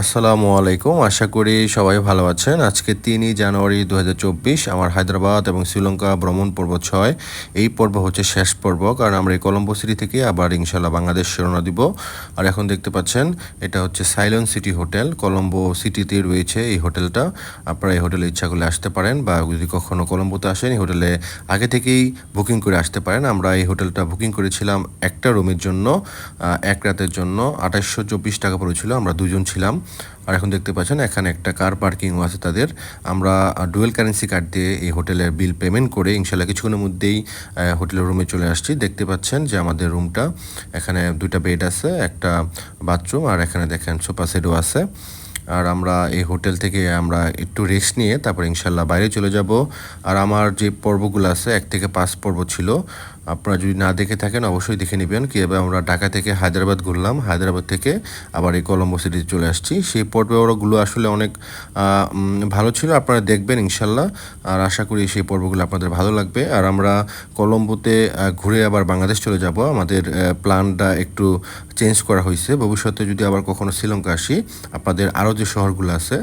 আসসালামু আলাইকুম। আশা করি সবাই ভালো আছেন। আজকে তিনই জানুয়ারি দু হাজার চব্বিশ, আমার হায়দ্রাবাদ এবং শ্রীলঙ্কা ভ্রমণ পর্ব ছয়। এই পর্ব হচ্ছে শেষ পর্ব, কারণ আমরা এই কলম্বো সিটি থেকে আবার ইনশাল্লাহ বাংলাদেশ রওনা দিব। আর এখন দেখতে পাচ্ছেন, এটা হচ্ছে সাইলন সিটি হোটেল। কলম্বো সিটিতে রয়েছে এই হোটেলটা। আপনারা এই হোটেলে ইচ্ছা করলে আসতে পারেন বা যদি কখনো কলম্বোতে আসেন, এই হোটেলে আগে থেকেই বুকিং করে আসতে পারেন। আমরা এই হোটেলটা বুকিং করেছিলাম একটা রুমের জন্য এক রাতের জন্য। আঠাশশো টাকা পড়েছিল, আমরা দুজন ছিলাম। আর এখন দেখতে পাচ্ছেন এখানে একটা কার পার্কিংও আছে তাদের। আমরা ডুয়েল কারেন্সি কার্ড দিয়ে এই হোটেলের বিল পেমেন্ট করে ইনশাল্লাহ কিছুক্ষণের মধ্যেই হোটেলের রুমে চলে আসছি। দেখতে পাচ্ছেন যে আমাদের রুমটা এখানে দুইটা বেড আছে, একটা বাথরুম আর এখানে দেখেন সোফা সেটও আছে। আর আমরা এই হোটেল থেকে আমরা একটু রেস্ট নিয়ে তারপর ইনশাল্লাহ বাইরে চলে যাব। আর আমার যে পর্বগুলো আছে, এক থেকে পাঁচ পর্ব ছিল আপনারা যদি না দেখে থাকেন, অবশ্যই দেখে নেবেন। কীভাবে আমরা ঢাকা থেকে হায়দ্রাবাদ ঘুরলাম। হায়দ্রাবাদ থেকে আবার এই কলম্বো সিটিতে চলে আসছি। সেই পর্বগুলো আসলে অনেক ভালো ছিল। আপনারা দেখবেন ইনশাল্লাহ। আর আশা করি সেই পর্বগুলো আপনাদের ভালো লাগবে। আর আমরা কলম্বোতে ঘুরে আবার বাংলাদেশ চলে যাব। আমাদের প্ল্যানটা একটু চেঞ্জ করা হয়েছে। ভবিষ্যতে যদি আবার কখনো শ্রীলঙ্কা আসি, আপনাদের আরও যে শহরগুলো আছে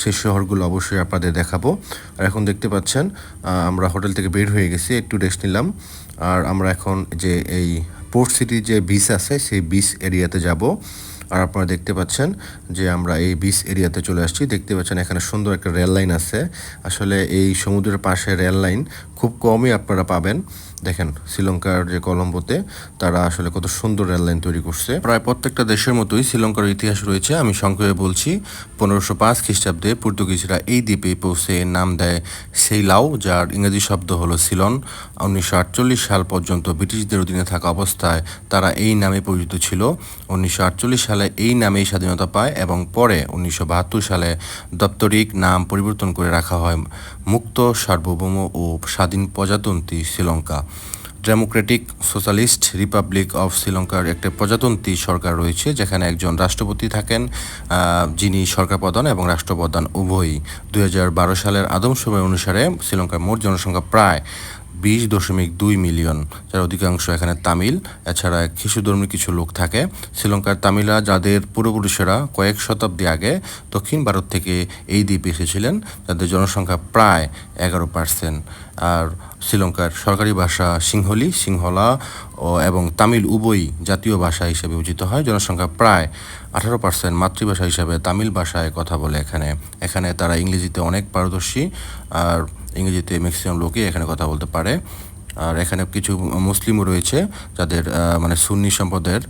সেই শহরগুলো অবশ্যই আপনাদের দেখাবো। আর এখন দেখতে পাচ্ছেন আমরা হোটেল থেকে বের হয়ে গেছি। একটু রেস্ট নিলাম। আর আমরা এখন যে এই পোর্ট সিটির যে বিচ আছে, সেই বিচ এরিয়াতে যাব। আর আপনারা দেখতে পাচ্ছেন যে আমরা এই বিচ এরিয়াতে চলে আসছি। দেখতে পাচ্ছেন এখানে সুন্দর একটা রেল লাইন আছে। আসলে এই সমুদ্রের পাশে রেল লাইন খুব কমই আপনারা পাবেন। দেখেন, শ্রীলঙ্কার যে কলম্বোতে, তারা আসলে কত সুন্দর রেললাইন তৈরি করছে। প্রায় প্রত্যেকটা দেশের মতোই শ্রীলঙ্কার ইতিহাস রয়েছে। আমি সংক্ষেপে বলছি, পনেরোশো পাঁচ খ্রিস্টাব্দে পর্তুগিজরা এই দ্বীপে পৌঁছে নাম দেয় সেই সেইলাও, যার ইংরেজি শব্দ হলো সিলন। উনিশশো আটচল্লিশ সাল পর্যন্ত ব্রিটিশদের অধীনে থাকা অবস্থায় তারা এই নামে পরিচিত ছিল। উনিশশো আটচল্লিশ সালে এই নামেই স্বাধীনতা পায় এবং পরে উনিশশো বাহাত্তর সালে দপ্তরিক নাম পরিবর্তন করে রাখা হয়। মুক্ত সার্বভৌম ও স্বাধীন প্রজাতন্ত্রী Sri Lanka. Democratic socialist republic of শ্রীলঙ্কার একটা প্রজাতন্ত্রী সরকার রয়েছে, যেখানে একজন রাষ্ট্রপতি থাকেন যিনি সরকার প্রধান এবং রাষ্ট্রপ্রধান উভয়ই। দুই হাজার বারো সালের আদমসময় অনুসারে শ্রীলঙ্কার মোট জনসংখ্যা প্রায় বিশ দশমিক দুই মিলিয়ন। যার অধিকাংশ এখানে তামিল, এছাড়া খ্রিস্টধর্মী কিছু লোক থাকে। শ্রীলঙ্কার তামিলরা যাদের পূর্বপুরুষেরা কয়েক শতাব্দী আগে দক্ষিণ ভারত থেকে এই দ্বীপে এসেছিলেন যাদের জনসংখ্যা প্রায় এগারো পার্সেন্ট আর শ্রীলঙ্কার সরকারি ভাষা সিংহলি, সিংহলা ও এবং তামিল উভয়ই জাতীয় ভাষা হিসেবে উচিত হয়। জনসংখ্যা প্রায় আঠারো পার্সেন্ট মাতৃভাষা হিসাবে তামিল ভাষায় কথা বলে এখানে। এখানে তারা ইংরেজিতে অনেক পারদর্শী। আর ইংরেজিতে ম্যাক্সিমাম লোকই এখানে কথা বলতে পারে। আর এখানে কিছু মুসলিমও রয়েছে যাদের মানে সুন্নি সম্পদের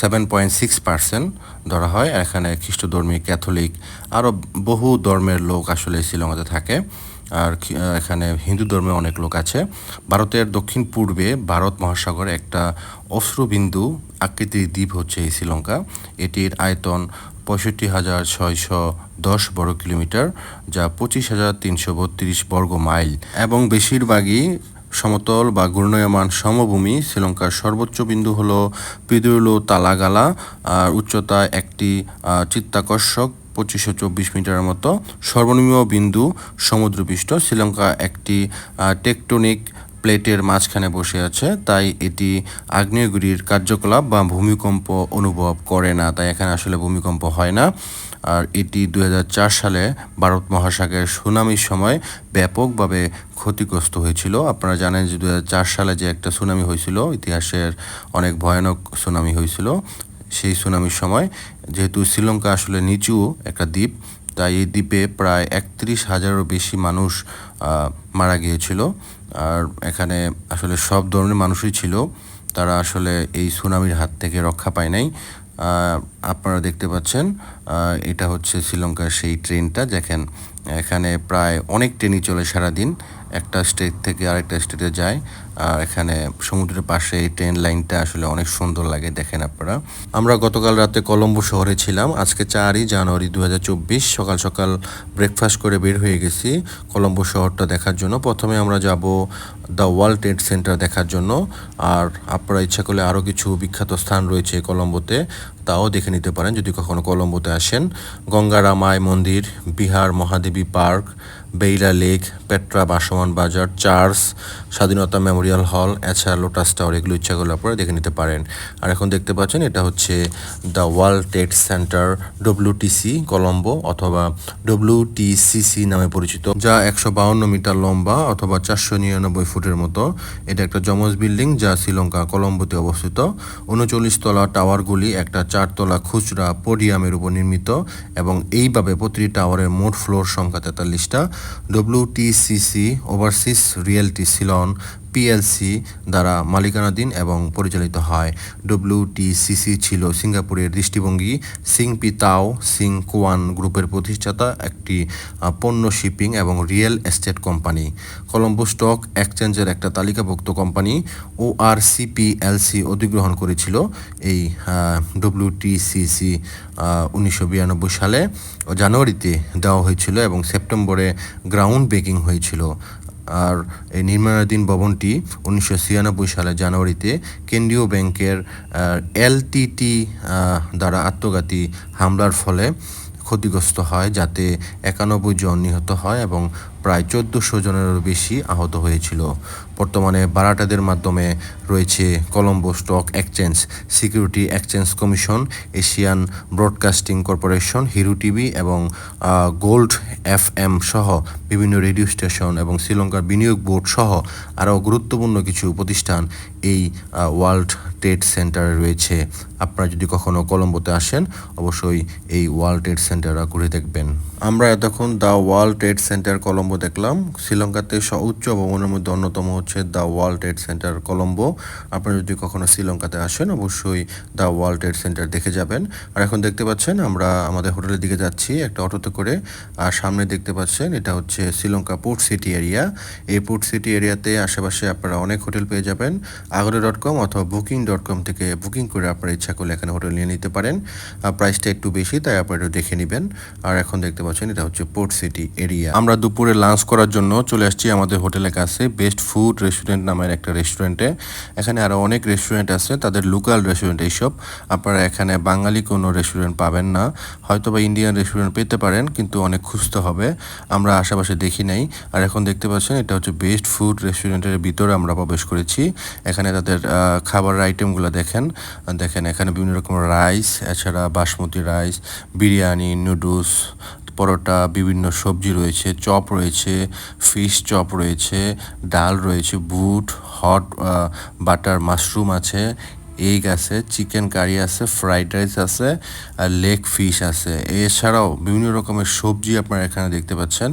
সেভেন পয়েন্ট সিক্স পার্সেন্ট ধরা হয়। এখানে খ্রিস্টধর্মী ক্যাথলিক আরও বহু ধর্মের লোক আসলে শ্রীলঙ্কাতে থাকে। আর এখানে হিন্দু ধর্মে অনেক লোক আছে। ভারতের দক্ষিণ পূর্বে ভারত মহাসাগরে একটা অশ্রুবিন্দু আকৃতির দ্বীপ হচ্ছে এই শ্রীলঙ্কা। এটির আয়তন পঁয়ষট্টি হাজার ছয়শো দশ বর্গ কিলোমিটার, যা পঁচিশ হাজার তিনশো বত্রিশ বর্গ মাইল। এবং বেশিরভাগই সমতল বা ঘূর্ণয়মান সমভূমি। শ্রীলঙ্কার সর্বোচ্চ বিন্দু হলো পিদুরলু তালাগালা, আর উচ্চতা একটি চিত্তাকর্ষক পঁচিশশো চব্বিশ মিটারের মতো। সর্বনিম্ন বিন্দু সমুদ্রপৃষ্ঠ। শ্রীলঙ্কা একটি টেকটনিক প্লেটের মাঝখানে বসে আছে, তাই এটি আগ্নেয়গিরির কার্যকলাপ বা ভূমিকম্প অনুভব করে না, তাই এখানে আসলে ভূমিকম্প হয় না। আর এটি দু হাজার চার সালে ভারত মহাসাগরের সুনামির সময় ব্যাপকভাবে ক্ষতিগ্রস্ত হয়েছিল। আপনারা জানেন যে দু হাজার চার সালে যে একটা সুনামি হয়েছিল, ইতিহাসের অনেক ভয়ানক সুনামি হয়েছিল। সেই সুনামির সময় যেহেতু শ্রীলঙ্কা আসলে নিচু একটা দ্বীপ, তাই এই দ্বীপে প্রায় একত্রিশ হাজারেরও বেশি মানুষ মারা গিয়েছিল। আর এখানে আসলে সব ধরনের মানুষই ছিল। তারা আসলে এই সুনামির হাত থেকে রক্ষা পায় নাই। আপনারা দেখতে পাচ্ছেন এটা হচ্ছে শ্রীলঙ্কার সেই ট্রেনটা। দেখেন, এখানে প্রায় অনেক ট্রেনই চলে সারাদিন। একটা স্টেট থেকে আরেকটা স্টেটে যায়। আর এখানে সমুদ্রের পাশে এই ট্রেন লাইনটা আসলে অনেক সুন্দর লাগে, দেখেন আপনারা। আমরা গতকাল রাতে কলম্বো শহরে ছিলাম। আজকে চারই জানুয়ারি দু হাজার চব্বিশ, সকাল সকাল ব্রেকফাস্ট করে বের হয়ে গেছি কলম্বো শহরটা দেখার জন্য। প্রথমে আমরা যাব দ্য ওয়ার্ল্ড ট্রেড সেন্টার দেখার জন্য। আর আপনারা ইচ্ছা করলে আরও কিছু বিখ্যাত স্থান রয়েছে কলম্বোতে, তাও দেখে নিতে পারেন যদি কখনো কলম্বোতে আসেন। গঙ্গারামায় মন্দির, বিহার মহাদেবী পার্ক, বেইলা লেক, পেট্রা বাসমান বাজার, চার্চ, স্বাধীনতা মেমোরিয়াল হল, এছাড়া লোটাস টাওয়ার, এগুলো ইচ্ছা করলে আপনারা দেখে নিতে পারেন। আর এখন দেখতে পাচ্ছেন এটা হচ্ছে the world trade centre WTC Colombo অথবা ডব্লিউটিসিসি নামে পরিচিত, যা একশো মিটার লম্বা অথবা চারশো নিরানব্বই ফুটের মতো। এটা একটা জমজ বিল্ডিং যা শ্রীলঙ্কা কলম্বোতে অবস্থিত। উনচল্লিশ তলা টাওয়ারগুলি একটা চারতলা খুচরা পোডিয়ামের উপর নির্মিত এবং এইভাবে প্রতিটি টাওয়ারের মোট ফ্লোর সংখ্যা তেতাল্লিশটা। WTCC overseas realty Ceylon PLC দ্বারা মালিকানাধীন এবং পরিচালিত হয়। ডব্লিউটিসিসি ছিল সিঙ্গাপুরের দৃষ্টিভঙ্গি। সিং পি তাও সিং কোয়ান গ্রুপের প্রতিষ্ঠাতা, একটি পণ্য শিপিং এবং real estate company. Colombo stock এক্সচেঞ্জের একটা তালিকাভুক্ত কোম্পানি ও আর সিপিএলসি অধিগ্রহণ করেছিল এই ডব্লিউটিসিসি উনিশশো বিরানব্বই সালে। জানুয়ারিতে দেওয়া হয়েছিল এবং সেপ্টেম্বরে গ্রাউন্ড ব্রেকিং হয়েছিল। আর এই নির্মাণাধীন ভবনটি উনিশশো ছিয়ানব্বই সালে জানুয়ারিতে কেন্দ্রীয় ব্যাংকের এলটিটি দ্বারা আত্মঘাতী হামলার ফলে ক্ষতিগ্রস্ত হয়, যাতে একানব্বই জন নিহত হয় এবং প্রায় চোদ্দোশো জনেরও বেশি আহত হয়েছিল। বর্তমানে বারাটাদের মাধ্যমে রয়েছে Colombo stock exchange, security exchange commission, Asian broadcasting corporation, hero TV এবং গোল্ড এফ এম সহ বিভিন্ন রেডিও স্টেশন এবং শ্রীলঙ্কার বিনিয়োগ বোর্ড সহ আরও গুরুত্বপূর্ণ কিছু প্রতিষ্ঠান এই ওয়ার্ল্ড ট্রেড সেন্টারে রয়েছে। আপনারা যদি কখনও কলম্বোতে আসেন, অবশ্যই এই ওয়ার্ল্ড ট্রেড সেন্টাররা ঘুরে দেখবেন। আমরা এতক্ষণ the world trade centre Colombo দেখলাম। শ্রীলঙ্কাতে উচ্চ ভবনের মধ্যে অন্যতম হচ্ছে the world trade centre Colombo. আপনারা যদি কখনো শ্রীলঙ্কাতে আসেন, অবশ্যই দ্য ওয়ার্ল্ড ট্রেড সেন্টার দেখে যাবেন। আর এখন দেখতে পাচ্ছেন, আমরা আমাদের হোটেলের দিকে যাচ্ছি একটা অটোতে করে। আর সামনে দেখতে পাচ্ছেন, এটা হচ্ছে শ্রীলঙ্কা পোর্ট সিটি এরিয়া। এই পোর্ট সিটি এরিয়াতে আশেপাশে আপনারা অনেক হোটেল পেয়ে যাবেন। আগরে ডট কম অথবা বুকিং ডট কম থেকে বুকিং করে আপনারা ইচ্ছা করলে এখানে হোটেল নিয়ে নিতে পারেন। আর প্রাইসটা একটু বেশি, তাই আপনারা দেখে নেবেন। আর এখন দেখতে পাচ্ছেন এটা হচ্ছে পোর্ট সিটি এরিয়া আমরা দুপুরে লাঞ্চ করার জন্য চলে আসছি আমাদের হোটেলের কাছে বেস্ট ফুড রেস্টুরেন্ট নামের একটা রেস্টুরেন্টে এখানে আরও অনেক রেস্টুরেন্ট আছে, তাদের লোকাল রেস্টুরেন্ট এইসব। আপনারা এখানে বাঙালি কোনো রেস্টুরেন্ট পাবেন না। হয়তো বা ইন্ডিয়ান রেস্টুরেন্ট পেতে পারেন, কিন্তু অনেক খুঁজতে হবে। আমরা আশেপাশে দেখি নাই। আর এখন দেখতে পাচ্ছেন, এটা হচ্ছে বেস্ট ফুড রেস্টুরেন্টের ভিতরে আমরা প্রবেশ করেছি। এখানে তাদের খাবারের আইটেমগুলো দেখেন। দেখেন এখানে বিভিন্ন রকমের রাইস এছাড়া বাসমতি রাইস বিরিয়ানি নুডলস পরোটা, বিভিন্ন সবজি রয়েছে, চপ রয়েছে ফিশ চপ রয়েছে, ডাল রয়েছে, বুট হট বাটার মাশরুম আছে। এগ আছে চিকেন কারি আছে ফ্রাইড রাইস আছে, আর লেগ ফিশ আছে। এছাড়াও বিভিন্ন রকমের সবজি আপনারা এখানে দেখতে পাচ্ছেন।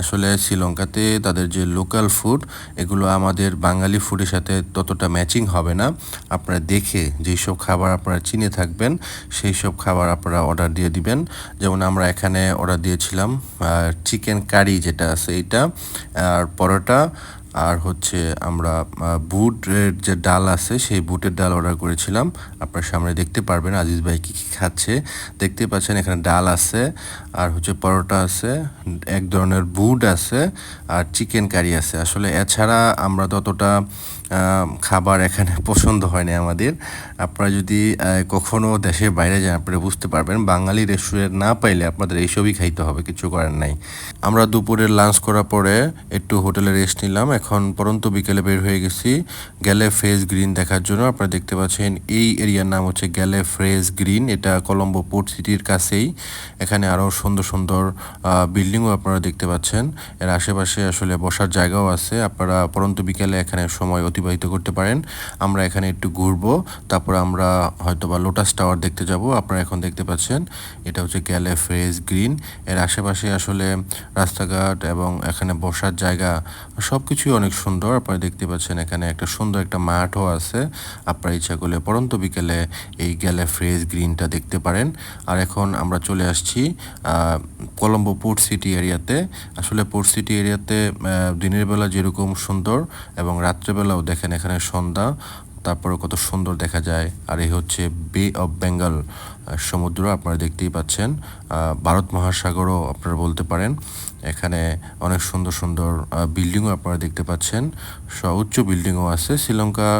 আসলে শ্রীলঙ্কাতে তাদের যে লোকাল ফুড এগুলো আমাদের বাঙালি ফুডের সাথে ততটা ম্যাচিং হবে না। আপনারা দেখে যেই সব খাবার আপনারা চিনে থাকবেন, সেই সব খাবার আপনারা অর্ডার দিয়ে দিবেন। যেমন আমরা এখানে অর্ডার দিয়েছিলাম চিকেন কারি যেটা আছে এটা, আর পরোটা আর হচ্ছে আমরা বুটের যে ডাল আছে, সেই বুটের ডাল অর্ডার করেছিলাম। আপনার সামনে দেখতে পারবেন আজিজ ভাই কী কী খাচ্ছে। দেখতে পাচ্ছেন এখানে ডাল আছে, আর হচ্ছে পরোটা আছে, এক ধরনের বুট আছে, আর চিকেন কারি আছে। আসলে এছাড়া আমরা ততটা খাবার এখানে পছন্দ হয় না আমাদের। আপনারা যদি কখনো দেশের বাইরে যান, আপনারা বুঝতে পারবেন, বাঙালি রেস্টুরেন্ট না পাইলে আপনাদের এইসবই খাইতে হবে, কিছু করার নাই। আমরা দুপুরের লাঞ্চ করার পরে একটু হোটেলে রেস্ট নিলাম। এখন পরন্ত বিকেলে বের হয়ে গেছি গ্যালে ফ্রেজ গ্রিন দেখার জন্য। আপনারা দেখতে পাচ্ছেন, এই এরিয়ার নাম হচ্ছে গ্যালে ফ্রেজ গ্রিন এটা কলম্বো পোর্ট সিটির কাছেই। এখানে আরও সুন্দর সুন্দর বিল্ডিংও আপনারা দেখতে পাচ্ছেন। এর আশেপাশে আসলে বসার জায়গাও আছে। আপনারা পরন্ত বিকেলে এখানে সময় অতিবাহিত করতে পারেন। আমরা এখানে একটু ঘুরবো, তারপর আমরা হয়তো বা লোটাস টাওয়ার দেখতে যাব। আপনারা এখন দেখতে পাচ্ছেন, এটা হচ্ছে গ্যালে ফ্রেজ গ্রিন এর আশেপাশে আসলে রাস্তাঘাট এবং এখানে বসার জায়গা সব কিছুই অনেক সুন্দর। আপনারা দেখতে পাচ্ছেন এখানে একটা সুন্দর একটা মাঠও আছে। আপনারা ইচ্ছা করলে পরন্ত বিকেলে এই গ্যালে ফ্রেজ গ্রিনটা দেখতে পারেন। আর এখন আমরা চলে আসছি কলম্বো পোর্ট সিটি এরিয়াতে আসলে পোর্ট সিটি এরিয়াতে দিনের বেলা যেরকম সুন্দর এবং রাত্রেবেলাও দেখেন এখানে সন্ধ্যা তারপরে কত সুন্দর দেখা যায়। আর এই হচ্ছে বে অফ বেঙ্গল সমুদ্র আপনারা দেখতেই পাচ্ছেন। ভারত মহাসাগরও আপনারা বলতে পারেন। এখানে অনেক সুন্দর সুন্দর বিল্ডিংও আপনারা দেখতে পাচ্ছেন। উচ্চ বিল্ডিংও আছে। শ্রীলঙ্কা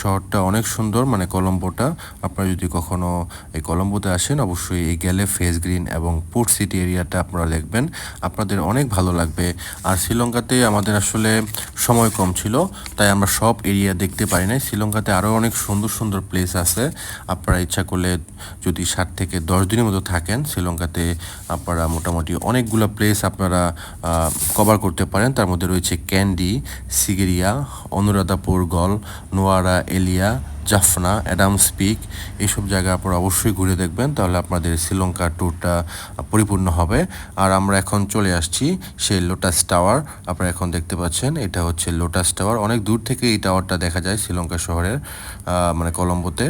শহরটা অনেক সুন্দর মানে কলম্বোটা। আপনারা যদি কখনো এই কলম্বোতে আসেন, অবশ্যই এই গেলে ফেস গ্রিন এবং পোর্ট সিটি এরিয়াটা আপনারা দেখবেন। আপনাদের অনেক ভালো লাগবে। আর শ্রীলঙ্কাতে আমাদের আসলে সময় কম ছিল, তাই আমরা সব এরিয়া দেখতে পারি নাই। শ্রীলঙ্কাতে আরও অনেক সুন্দর সুন্দর প্লেস আছে। আপনারা ইচ্ছা করলে যদি সাত থেকে দশ দিনের মতো থাকেন। শ্রীলঙ্কাতে আপনারা মোটামুটি অনেকগুলো প্লেস আপনারা কভার করতে পারেন। তার মধ্যে রয়েছে ক্যান্ডি, সিগেরিয়া, অনুরাধাপুর, গল, নোয়ারা, এলিয়া, জাফনা, অ্যাডামস পিক এইসব জায়গা আপনারা অবশ্যই ঘুরে দেখবেন। তাহলে আপনাদের শ্রীলঙ্কা ট্যুরটা পরিপূর্ণ হবে। আর আমরা এখন চলে আসছি সেই লোটাস টাওয়ার আপনারা এখন দেখতে পাচ্ছেন, এটা হচ্ছে লোটাস টাওয়ার অনেক দূর থেকে এই টাওয়ারটা দেখা যায় শ্রীলঙ্কা শহরের মানে কলম্বোতে।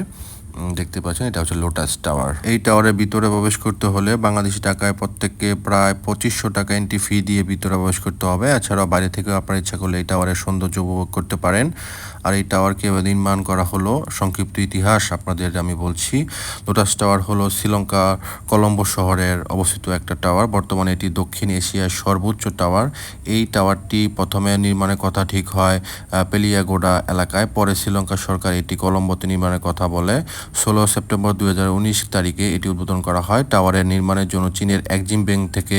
দেখতে পাচ্ছেন, এটা হচ্ছে লোটাস টাওয়ার এই টাওয়ারের ভিতরে প্রবেশ করতে হলে বাংলাদেশি টাকায় প্রত্যেককে প্রায় পঁচিশশো টাকা এন্ট্রি ফি দিয়ে ভিতরে প্রবেশ করতে হবে। এছাড়াও বাইরে থেকে আপনার ইচ্ছা করলে এই টাওয়ারের সৌন্দর্য উপভোগ করতে পারেন। আর এই টাওয়ারকে নির্মাণ করা হলো, সংক্ষিপ্ত ইতিহাস আপনাদের আমি বলছি। লোটাস টাওয়ার হলো শ্রীলঙ্কা কলম্বো শহরের অবস্থিত একটা টাওয়ার বর্তমানে এটি দক্ষিণ এশিয়ার সর্বোচ্চ টাওয়ার এই টাওয়ারটি প্রথমে নির্মাণের কথা ঠিক হয় পেলিয়াগোডা এলাকায়। পরে শ্রীলঙ্কা সরকার এটি কলম্বোতে নির্মাণের কথা বলে। ষোলো সেপ্টেম্বর দুই হাজার উনিশ তারিখে এটি উদ্বোধন করা হয়। টাওয়ারের নির্মাণের জন্য চীনের একজিম ব্যাংক থেকে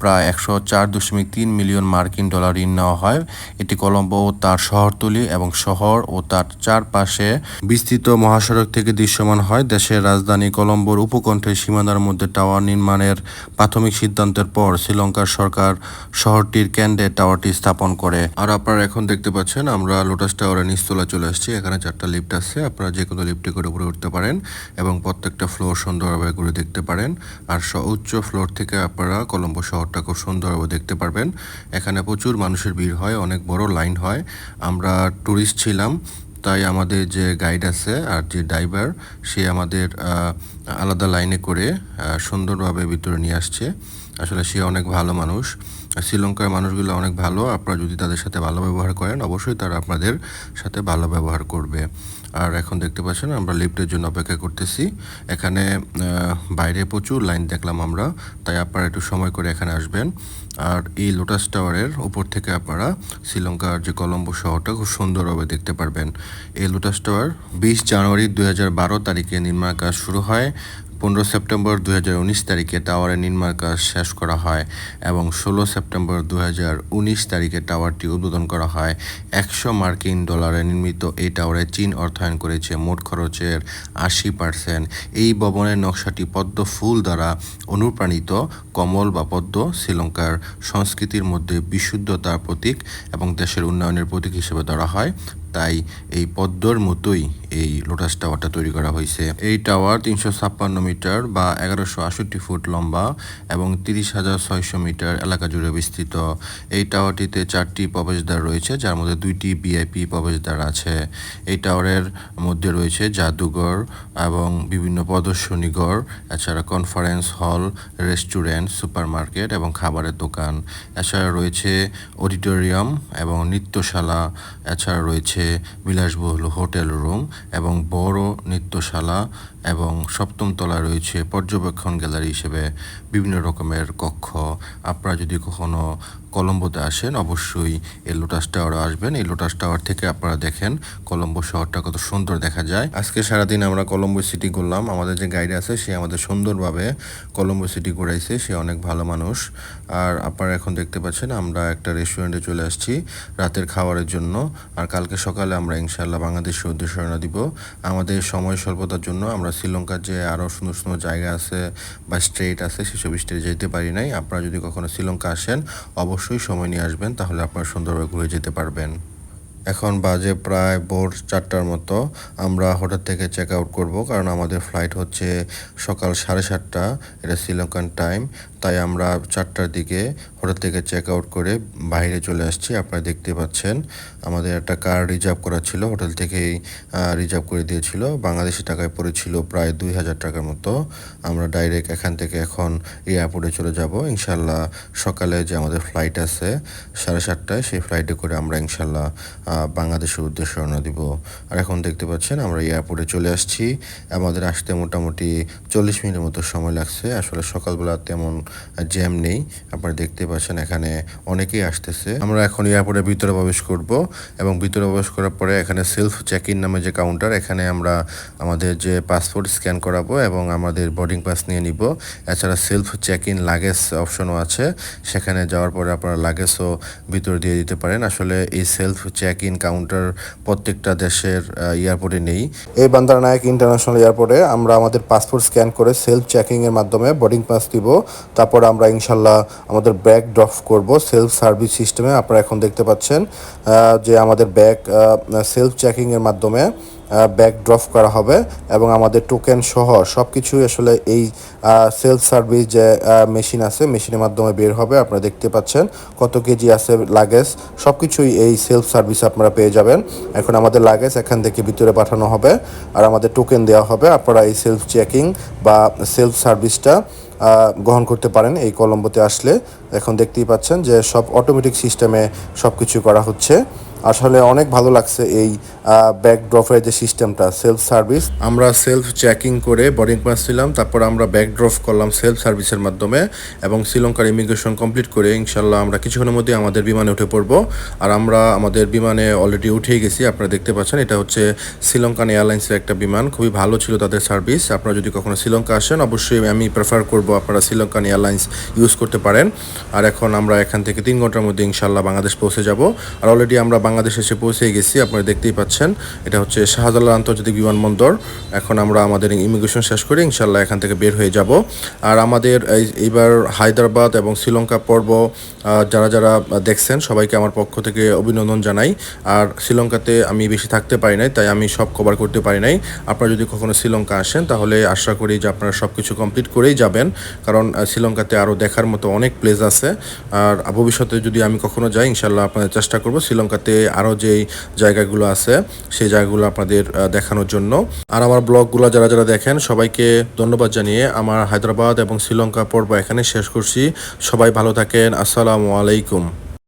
প্রায় একশো চার দশমিক তিন মিলিয়ন মার্কিন ডলার ঋণ নেওয়া হয়। এটি কলম্বো ও তার শহরতলি এবং শহর ও তার চারপাশে বিস্তৃত মহাসড়ক থেকে দৃশ্যমান হয়। দেশের রাজধানী কলম্বোর উপকণ্ঠের সীমানার মধ্যে টাওয়ার নির্মাণের প্রাথমিক সিদ্ধান্তের পর শ্রীলঙ্কার সরকার শহরটির কেন্দ্রে টাওয়ারটি স্থাপন করে। আর আপনারা এখন দেখতে পাচ্ছেন, আমরা লোটাস টাওয়ারের নিচতলা চলে আসছি। এখানে চারটা লিফট আছে। আপনারা যে কোনো লিফটে করে উপরে উঠতে পারেন এবং প্রত্যেকটা ফ্লোর সুন্দরভাবে ঘুরে দেখতে পারেন। আর উচ্চ ফ্লোর থেকে আপনারা কলম্বো শহরটা খুব সুন্দরভাবে দেখতে পারবেন। এখানে প্রচুর মানুষের ভিড় হয়, অনেক বড় লাইন হয়। আমরা ট্যুরিস্ট ছিলাম, তাই আমাদের যে গাইড আছে আর যে ড্রাইভার সে আমাদের আলাদা লাইনে করে সুন্দরভাবে ভিতরে নিয়ে আসছে। আসলে সে অনেক ভালো মানুষ। শ্রীলঙ্কার মানুষগুলো অনেক ভালো। আপনারা যদি তাদের সাথে ভালো ব্যবহার করেন, অবশ্যই তারা আপনাদের সাথে ভালো ব্যবহার করবে। আর এখন দেখতে পাচ্ছেন, আমরা লিফটের জন্য অপেক্ষা করতেছি। এখানে বাইরে প্রচুর লাইন দেখলাম আমরা, তাই আপনারা একটু সময় করে এখানে আসবেন। আর এই লোটাস টাওয়ারের উপর থেকে আপনারা শ্রীলঙ্কার যে কলম্বো শহরটা, খুব সুন্দরভাবে দেখতে পারবেন। এই লোটাস টাওয়ার বিশ জানুয়ারি দু হাজার বারো তারিখে নির্মাণ কাজ শুরু হয়। পনেরো সেপ্টেম্বর দু হাজার উনিশ তারিখে টাওয়ারের নির্মাণ কাজ শেষ করা হয় এবং ষোলো সেপ্টেম্বর দু হাজার উনিশ তারিখে টাওয়ারটি উদ্বোধন করা হয়। একশো মার্কিন ডলারে নির্মিত এই টাওয়ারে চীন অর্থায়ন করেছে মোট খরচের আশি পার্সেন্ট। এই ভবনের নকশাটি পদ্ম ফুল দ্বারা অনুপ্রাণিত, কমল বা পদ্ম, শ্রীলঙ্কার সংস্কৃতির মধ্যে বিশুদ্ধতার প্রতীক এবং দেশের উন্নয়নের প্রতীক হিসেবে ধরা হয়। তাই এই পদ্মর মতোই এই লোটাস টাওয়ারটা তৈরি করা হয়েছে। এই টাওয়ার তিনশো ছাপ্পান্ন মিটার বা এগারোশো আষট্টি ফুট লম্বা এবং তিরিশ হাজার ছয়শো মিটার এলাকা জুড়ে বিস্তৃত। এই টাওয়ারটিতে চারটি প্রবেশদ্বার রয়েছে, যার মধ্যে দুইটি ভিআইপি প্রবেশদ্বার আছে। এই টাওয়ারের মধ্যে রয়েছে জাদুঘর এবং বিভিন্ন প্রদর্শনী ঘর, এছাড়া কনফারেন্স হল, রেস্টুরেন্ট, সুপারমার্কেট এবং খাবারের দোকান। এছাড়া রয়েছে অডিটোরিয়াম এবং নৃত্যশালা। এছাড়া রয়েছে বিলাসবহুল হোটেল রুম এবং বড় নৃত্যশালা এবং সপ্তম তলা রয়েছে পর্যবেক্ষণ গ্যালারি হিসেবে বিভিন্ন রকমের কক্ষ। আপনারা যদি কখনো কলম্বোতে আসেন, অবশ্যই এই লোটাস টাওয়ারে আসবেন। এই লোটাস টাওয়ার থেকে আপনারা দেখেন কলম্বো শহরটা কত সুন্দর দেখা যায়। আজকে সারাদিন আমরা কলম্বো সিটি ঘুরলাম। আমাদের যে গাইড আছে, সে আমাদের সুন্দরভাবে কলম্বো সিটি ঘুরাইছে। সে অনেক ভালো মানুষ। আর আপনারা এখন দেখতে পাচ্ছেন, আমরা একটা রেস্টুরেন্টে চলে আসছি রাতের খাবারের জন্য। আর কালকে সকালে আমরা ইনশাল্লাহ বাংলাদেশের উদ্দেশ্যে রওনা দিব। আমাদের সময় স্বল্পতার জন্য আমরা শ্রীলঙ্কার যে আরও সুন্দর সুন্দর জায়গা আছে বা স্ট্রেট আছে, সেসব স্টেটে যেতে পারি নাই। আপনারা যদি কখনো শ্রীলঙ্কা আসেন, অবশ্যই সময় নিয়ে আসবেন, তাহলে আপনারা সুন্দরভাবে ঘুরে যেতে পারবেন। এখন বাজে প্রায় ভোর চারটার মতো। আমরা হোটেল থেকে চেক আউট করব, কারণ আমাদের ফ্লাইট হচ্ছে সকাল সাড়ে সাতটা। এটা শ্রীলঙ্কান টাইম তাই আমরা চারটার দিকে হোটেল থেকে চেক আউট করে বাইরে চলে আসছি। আপনারা দেখতে পাচ্ছেন, আমাদের একটা কার রিজার্ভ করা ছিল। হোটেল থেকেই রিজার্ভ করে দিয়েছিল। বাংলাদেশি টাকায় পড়েছিল প্রায় দুই হাজার টাকার মতো। আমরা ডাইরেক্ট এখান থেকে এখন এয়ারপোর্টে চলে যাব। ইনশাল্লাহ সকালে যে আমাদের ফ্লাইট আছে, সাড়ে সাতটায়, সেই ফ্লাইটে করে আমরা ইনশাল্লাহ বাংলাদেশের উদ্দেশ্যে রওনা দিব। আর এখন দেখতে পাচ্ছেন, আমরা এয়ারপোর্টে চলে আসছি। আমাদের আসতে মোটামুটি চল্লিশ মিনিটের মতো সময় লাগছে। আসলে সকালবেলা তেমন জ্যাম নেই। আপনারা দেখতে পাচ্ছেন এখানে অনেকেই আসতেছে। আমরা এখন এয়ারপোর্টের ভিতরে প্রবেশ করব এবং ভিতরে প্রবেশ করার পরে এখানে সেলফ চেক ইন নামে যে কাউন্টার, এখানে আমরা আমাদের যে পাসপোর্ট স্ক্যান করাবো এবং আমাদের বোর্ডিং পাস নিয়ে নিব। এছাড়া সেলফ চেক ইন লাগেজ অপশনও আছে। সেখানে যাওয়ার পরে আপনারা লাগেজও ভিতরে দিয়ে দিতে পারেন। আসলে এই সেলফ চেক ইন কাউন্টার প্রত্যেকটা দেশের এয়ারপোর্টে নেই। এই বান্দারনায়ক ইন্টারন্যাশনাল এয়ারপোর্টে আমরা আমাদের পাসপোর্ট স্ক্যান করে সেলফ চেকিংয়ের মাধ্যমে বোর্ডিং পাস দিব। তারপর আমরা ইনশাল্লাহ আমাদের ব্যাগ ড্রপ করব সেলফ সার্ভিস সিস্টেমে আপনারা এখন দেখতে পাচ্ছেন যে আমাদের ব্যাগ সেলফ চেকিংয়ের মাধ্যমে ব্যাগ ড্রপ করা হবে এবং আমাদের টোকেন সহ সব কিছুই আসলে এই সেলফ সার্ভিস যে মেশিন আছে মেশিনের মাধ্যমে বের হবে, আপনারা দেখতে পাচ্ছেন কত কেজি আছে লাগেজ সব কিছুই এই সেলফ সার্ভিস আপনারা পেয়ে যাবেন। এখন আমাদের লাগেজ এখান থেকে ভিতরে পাঠানো হবে আর আমাদের টোকেন দেওয়া হবে, আপনারা এই সেলফ চেকিং বা সেলফ সার্ভিসটা গ্রহণ করতে পারেন এই কলম্বোতে আসলে। এখন দেখতেই পাচ্ছেন যে সব অটোমেটিক সিস্টেমে সব কিছু করা হচ্ছে। আসলে অনেক ভালো লাগছে এই ব্যাক ড্রপের যে সিস্টেমটা সেলফ সার্ভিস আমরা সেলফ চেকিং করে বোর্ডিং পাস ছিলাম তারপর আমরা ব্যাক ড্রপ করলাম সেলফ সার্ভিসের মাধ্যমে এবং শ্রীলঙ্কার ইমিগ্রেশন কমপ্লিট করে ইনশাল্লাহ আমরা কিছুক্ষণের মধ্যে আমাদের বিমানে উঠে পড়ব। আর আমরা আমাদের বিমানে অলরেডি উঠেই গেছি, আপনারা দেখতে পাচ্ছেন এটা হচ্ছে শ্রীলঙ্কান এয়ারলাইন্সের একটা বিমান, খুবই ভালো ছিল তাদের সার্ভিস আপনারা যদি কখনো শ্রীলঙ্কা আসেন, অবশ্যই আমি প্রেফার করব আপনারা শ্রীলঙ্কান এয়ারলাইন্স ইউজ করতে পারেন। আর এখন আমরা এখান থেকে তিন ঘণ্টার মধ্যে ইনশাল্লাহ বাংলাদেশ পৌঁছে যাব। আর অলরেডি আমরা বাংলাদেশে এসে পৌঁছে গেছি, আপনারা দেখতেই পাচ্ছেন। এটা হচ্ছে শাহজালাল আন্তর্জাতিক বিমানবন্দর। এখন আমরা আমাদের ইমিগ্রেশন শেষ করে ইনশাল্লাহ এখান থেকে বের হয়ে যাব। আর আমাদের এই এইবার হায়দ্রাবাদ এবং শ্রীলঙ্কা পর্ব যারা যারা দেখছেন, সবাইকে আমার পক্ষ থেকে অভিনন্দন জানাই। আর শ্রীলঙ্কাতে আমি বেশি থাকতে পারি নাই, তাই আমি সব কভার করতে পারি নাই। আপনারা যদি কখনো শ্রীলঙ্কা আসেন, তাহলে আশা করি যে আপনারা সব কিছু কমপ্লিট করেই যাবেন। কারণ শ্রীলঙ্কাতে আরও দেখার মতো অনেক প্লেস আছে। আর ভবিষ্যতে যদি আমি কখনো যাই ইনশাল্লাহ আপনাদের চেষ্টা করব শ্রীলঙ্কাতে আরও যেই জায়গাগুলো আছে, সেই জায়গাগুলো আপনাদের দেখানোর জন্য। আর আমার ব্লগগুলো যারা যারা দেখেন, সবাইকে ধন্যবাদ জানিয়ে আমার হায়দ্রাবাদ এবং শ্রীলঙ্কা পর্ব এখানে শেষ করছি। সবাই ভালো থাকেন। আসসালামু আলাইকুম।